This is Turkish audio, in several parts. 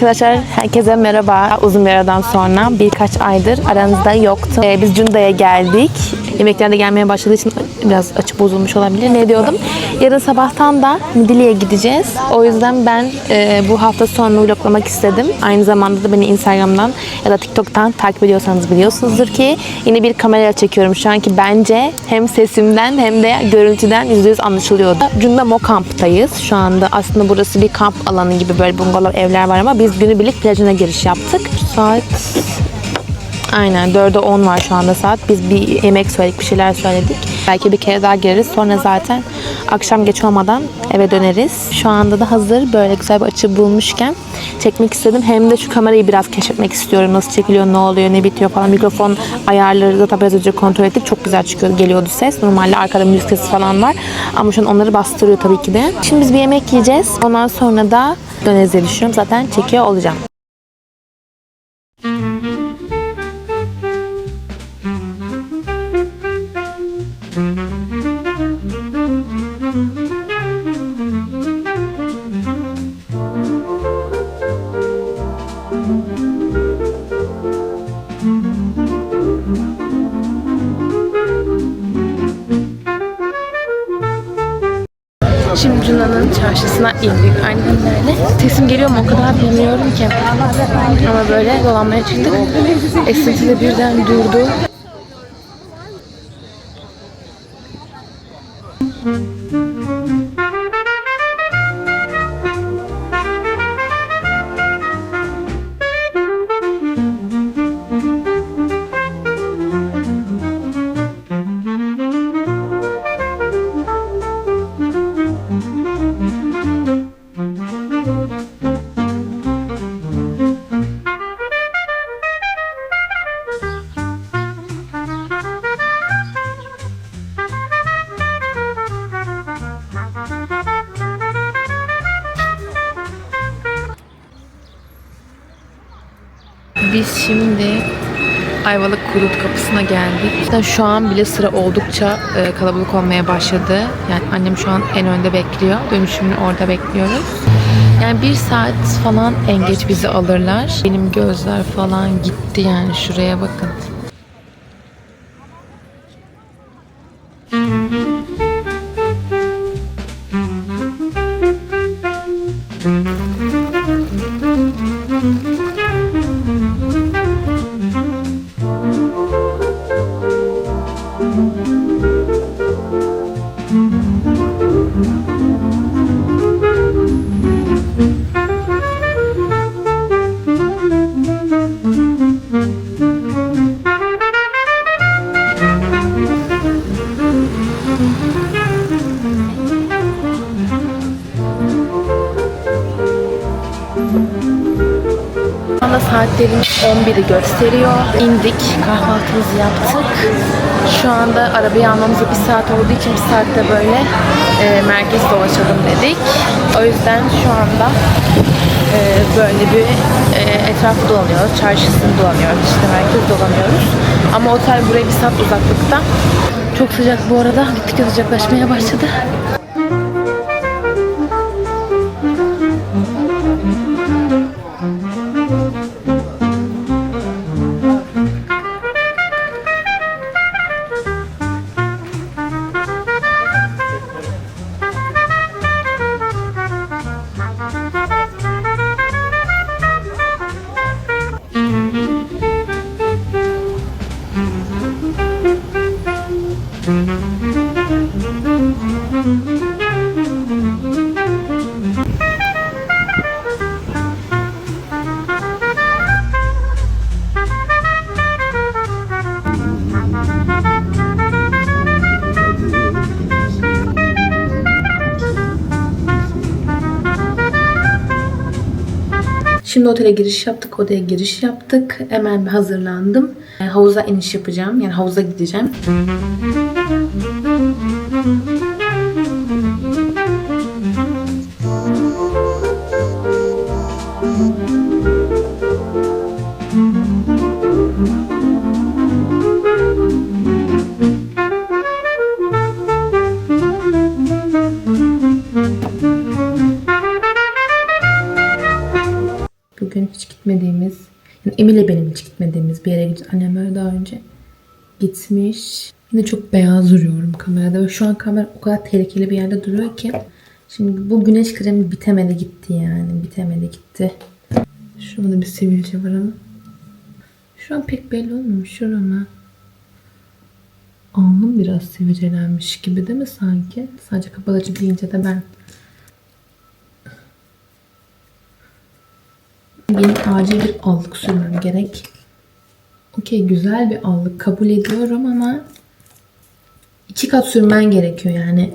Arkadaşlar herkese merhaba. Uzun bir aradan sonra birkaç aydır aranızda yoktu. Ee, biz Cunda'ya geldik. Yemekler de gelmeye başladığı için biraz açık bozulmuş olabilir. Ne diyordum? Yarın sabahtan da Midilli'ye gideceğiz. O yüzden ben e, bu hafta sonu vloglamak istedim. Aynı zamanda da beni Instagram'dan ya da TikTok'tan takip ediyorsanız biliyorsunuzdur ki yine bir kamerayla çekiyorum şu anki bence hem sesimden hem de görüntüden %100 anlaşılıyordu. Cunda kamptayız. Şu anda aslında burası bir kamp alanı gibi böyle bungalov evler var ama biz günübirlik plajına giriş yaptık. Saat Aynen 4'e 10 var şu anda saat. Biz bir yemek söyledik, bir şeyler söyledik. Belki bir kere daha gireriz. Sonra zaten akşam geç olmadan eve döneriz. Şu anda da hazır böyle güzel bir açı bulmuşken çekmek istedim. Hem de şu kamerayı biraz keşfetmek istiyorum. Nasıl çekiliyor, ne oluyor, ne bitiyor falan. Mikrofon ayarları da tabii az önce kontrol ettik. Çok güzel çıkıyor, geliyordu ses. Normalde arkada müzik sesi falan var. Ama şu an onları bastırıyor tabii ki de. Şimdi biz bir yemek yiyeceğiz. Ondan sonra da döneriz diye düşünüyorum. Zaten çekiyor olacağım. Böyle dolanmaya çıktık. Esinti de birden durdu. Biz şimdi Ayvalık Kurult kapısına geldik. Zaten şu an bile sıra oldukça e, kalabalık olmaya başladı. Yani annem şu an en önde bekliyor. Dönüşümünü orada bekliyoruz. Yani bir saat falan en geç bizi alırlar. Benim gözler falan gitti yani şuraya bakın. 11'i gösteriyor. İndik, kahvaltımızı yaptık. Şu anda arabayı almamıza bir saat olduğu için bir saatte böyle e, merkez dolaşalım dedik. O yüzden şu anda e, böyle bir e, etrafı dolanıyoruz. Çarşısını dolanıyoruz. işte merkez dolanıyoruz. Ama otel buraya bir saat uzaklıkta. Çok sıcak bu arada. Gittikçe sıcaklaşmaya başladı. Otele giriş yaptık, odaya giriş yaptık. Hemen hazırlandım. E, Havuza iniş yapacağım. Yani havuza gideceğim. Yani Emir'le benim hiç gitmediğimiz bir yere gidiyoruz. Annem böyle daha önce gitmiş. Yine çok beyaz duruyorum kamerada. Ve şu an kamera o kadar tehlikeli bir yerde duruyor ki. Şimdi bu güneş kremi bitemedi gitti yani. Bitemedi gitti. Şurada bir sivilce var ama. Şu an pek belli olmuyor. Şurama. Alnım biraz sivilcelenmiş gibi değil mi sanki? Sadece kapatıcı deyince de ben. Benim acil bir allık sürmem gerek. Okey güzel bir allık kabul ediyorum ama iki kat sürmen gerekiyor yani.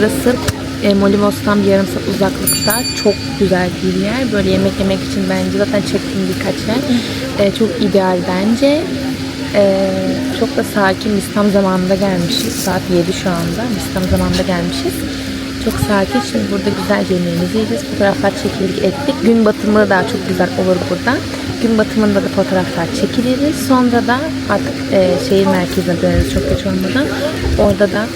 Burası e, Molimos'tan bir yarım saat uzaklıkta. Çok güzel bir yer. Böyle yemek yemek için bence zaten çektiğim birkaç yer. E, çok ideal bence. E, çok da sakin. Biz tam zamanında gelmişiz. Saat 7 şu anda. Biz tam zamanında gelmişiz. Çok sakin. Şimdi burada güzel yemeğimizi yiyeceğiz. Fotoğraflar çekildik ettik. Gün batımı da çok güzel olur burada. Gün batımında da fotoğraflar çekiliriz. Sonra da artık e, şehir merkezine döneriz çok geç olmadan. Orada da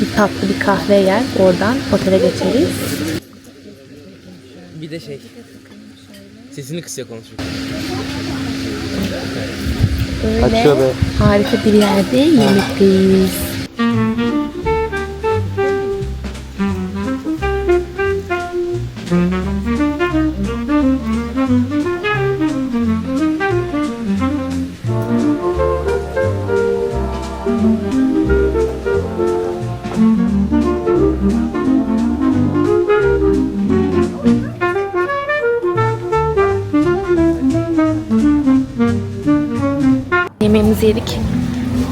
bir tatlı bir kahve yer. Oradan otele geçeriz. Bir de şey. Sesini kısıyor konuşuyor. Böyle harika bir yerde yemekteyiz. Yemeğimizi yedik.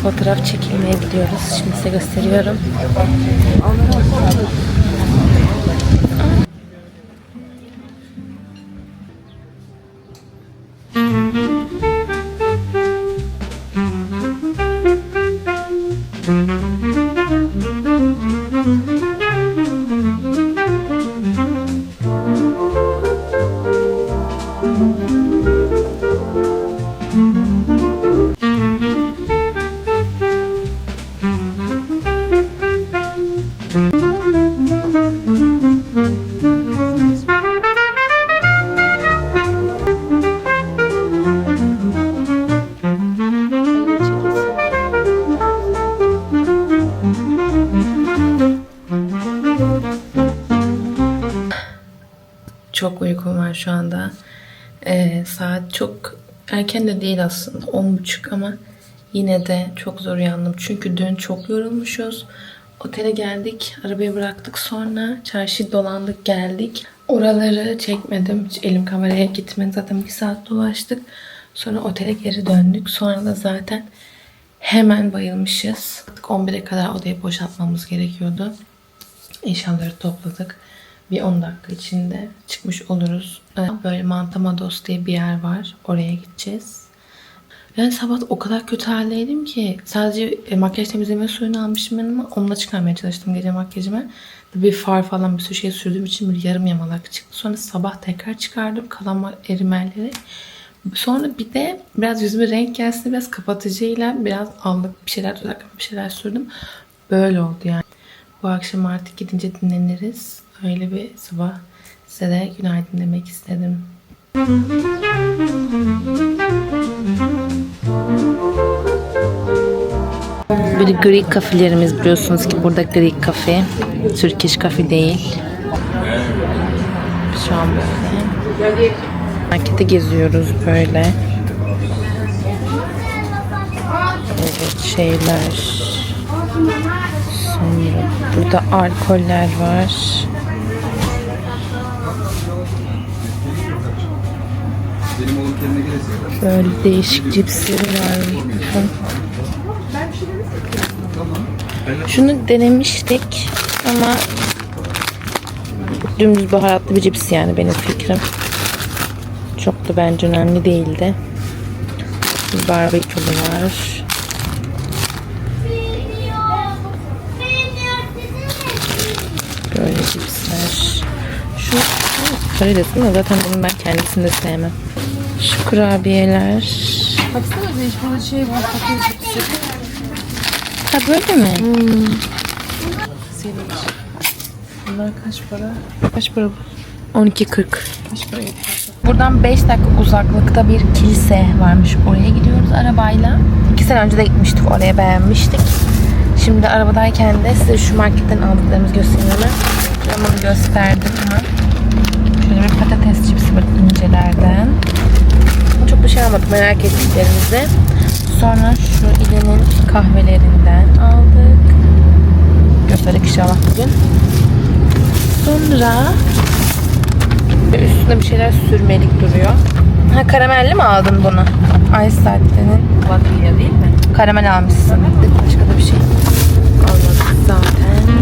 Fotoğraf çekilmeye gidiyoruz. Şimdi size gösteriyorum. Var şu anda. Ee, saat çok erken de değil aslında. 10.30 ama yine de çok zor uyandım. Çünkü dün çok yorulmuşuz. Otele geldik. Arabayı bıraktık sonra. Çarşı dolandık geldik. Oraları çekmedim. Hiç elim kameraya gitmedi. Zaten bir saat dolaştık. Sonra otele geri döndük. Sonra da zaten hemen bayılmışız. 11'e kadar odayı boşaltmamız gerekiyordu. Eşyaları topladık. Bir 10 dakika içinde çıkmış oluruz. Ee, Böyle Mantamados diye bir yer var. Oraya gideceğiz. Yani sabah o kadar kötü haldeydim ki sadece e, makyaj temizleme suyunu almışım yanıma. Onunla çıkarmaya çalıştım gece makyajımı. Bir far falan bir sürü şey sürdüğüm için böyle yarım yamalak çıktı. Sonra sabah tekrar çıkardım kalan erimelleri. Sonra bir de biraz yüzüme renk gelsin biraz kapatıcıyla biraz allık bir şeyler dudak bir şeyler sürdüm. Böyle oldu yani. Bu akşam artık gidince dinleniriz. Öyle bir sabah size de günaydın demek istedim. Böyle Greek kafelerimiz biliyorsunuz ki burada Greek kafe. Turkish kafe değil. Şu an böyle. Markete geziyoruz böyle. Evet şeyler. Sonra burada alkoller var. Böyle değişik cipsleri var. Şunu denemiştik ama dümdüz baharatlı bir cips yani benim fikrim. Çok da bence önemli değildi. Barbekülü var. Böyle cipsler. Şu patates değil mi? Zaten bunu ben kendisini de sevmem. Şu kurabiyeler. Baksana değiş burada şey var. Ha böyle mi? Senin Bunlar kaç para? Kaç para bu? 12.40. Kaç para? Buradan 5 dakika uzaklıkta bir kilise varmış. Oraya gidiyoruz arabayla. 2 sene önce de gitmiştik oraya beğenmiştik. Şimdi arabadayken de size şu marketten aldıklarımızı göstereyim hemen. Ben bunu gösterdim ama. Şöyle bir patates cipsi var incelerden. Çok bir şey almadık merak ettiklerimizi. Sonra şu İle'nin kahvelerinden aldık. Gösterdik inşallah bugün. Sonra Üstünde bir şeyler sürmelik duruyor. Ha karamelli mi aldın bunu? Ice Latte'nin Vanilya değil mi? karamel almışsın. Başka da bir şey almadık zaten.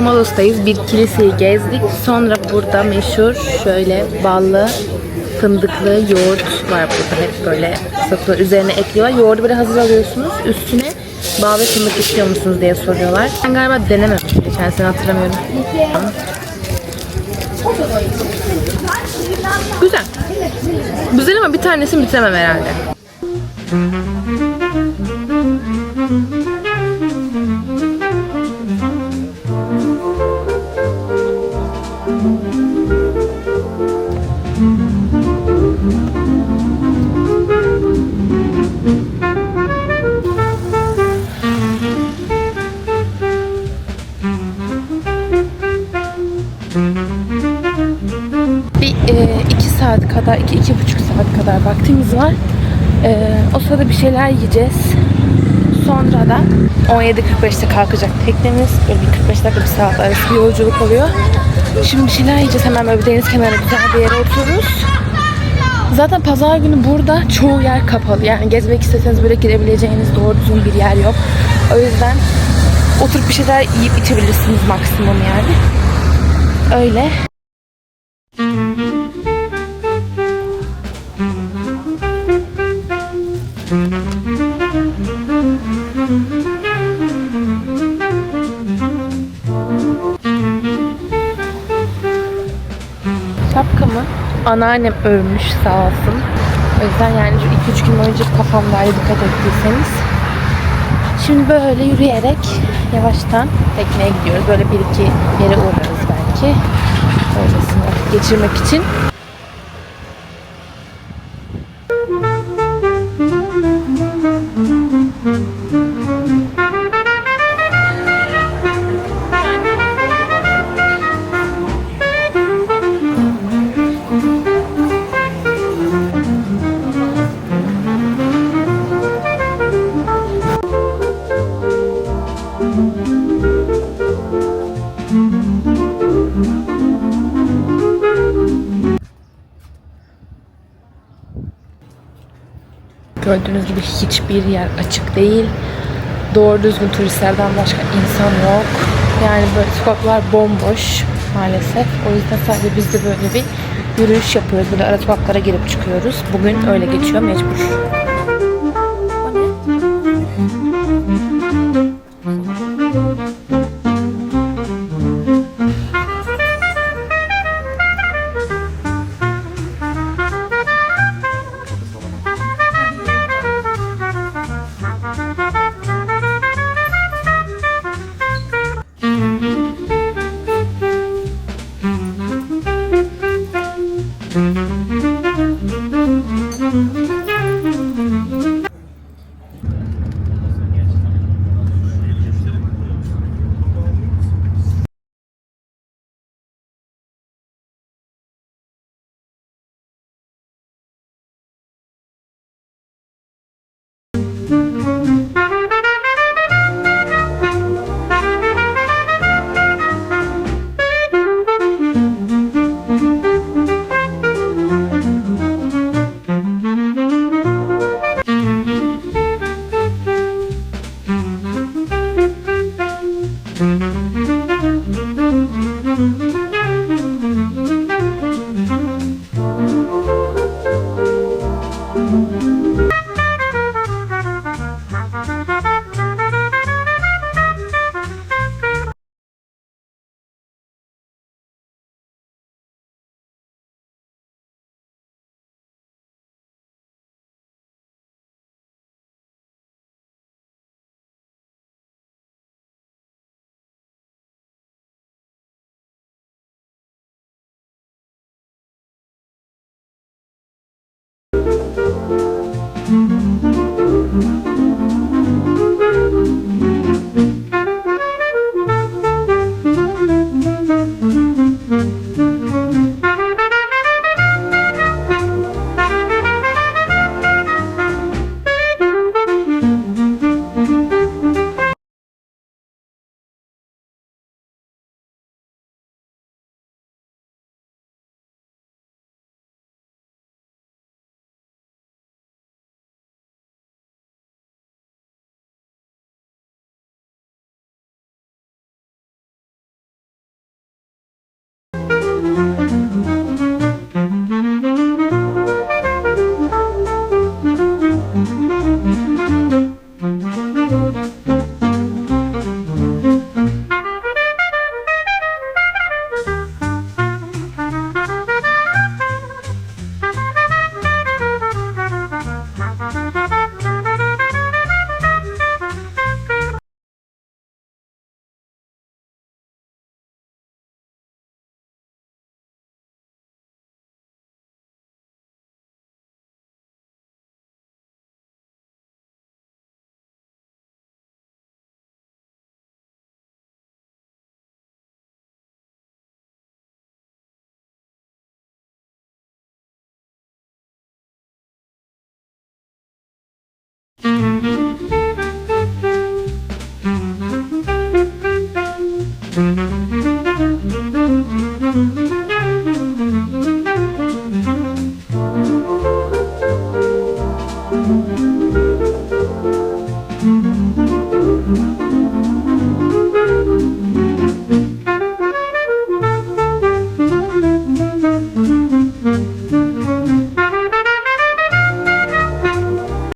Antamalos'tayız. Bir kiliseyi gezdik. Sonra burada meşhur şöyle ballı fındıklı yoğurt var burada hep böyle satılıyor. Üzerine ekliyorlar. Yoğurdu böyle hazır alıyorsunuz. Üstüne bal ve fındık istiyor musunuz diye soruyorlar. Ben galiba denememiştim. Kendisini hatırlamıyorum. Güzel. Güzel ama bir tanesini bitiremem herhalde. Saat kadar, iki, iki buçuk saat kadar vaktimiz var. E, o sırada bir şeyler yiyeceğiz. Sonra da 17.45'te kalkacak teknemiz. Böyle bir 45 dakika bir saat arası bir yolculuk oluyor. Şimdi bir şeyler yiyeceğiz. Hemen böyle deniz kenarı güzel bir yere otururuz. Zaten pazar günü burada çoğu yer kapalı. Yani gezmek isteseniz böyle girebileceğiniz doğru düzgün bir yer yok. O yüzden oturup bir şeyler yiyip içebilirsiniz maksimum yani. Öyle. Anneannem örmüş sağ olsun. O yüzden yani 2-3 gün boyunca kafamdaydı dikkat ettiyseniz. Şimdi böyle yürüyerek yavaştan tekneye gidiyoruz. Böyle bir iki yere uğrarız belki. Öylesine geçirmek için. Gördüğünüz gibi hiçbir yer açık değil. Doğru düzgün turistlerden başka insan yok. Yani böyle sokaklar bomboş maalesef. O yüzden sadece biz de böyle bir yürüyüş yapıyoruz. Böyle ara sokaklara girip çıkıyoruz. Bugün öyle geçiyor mecbur.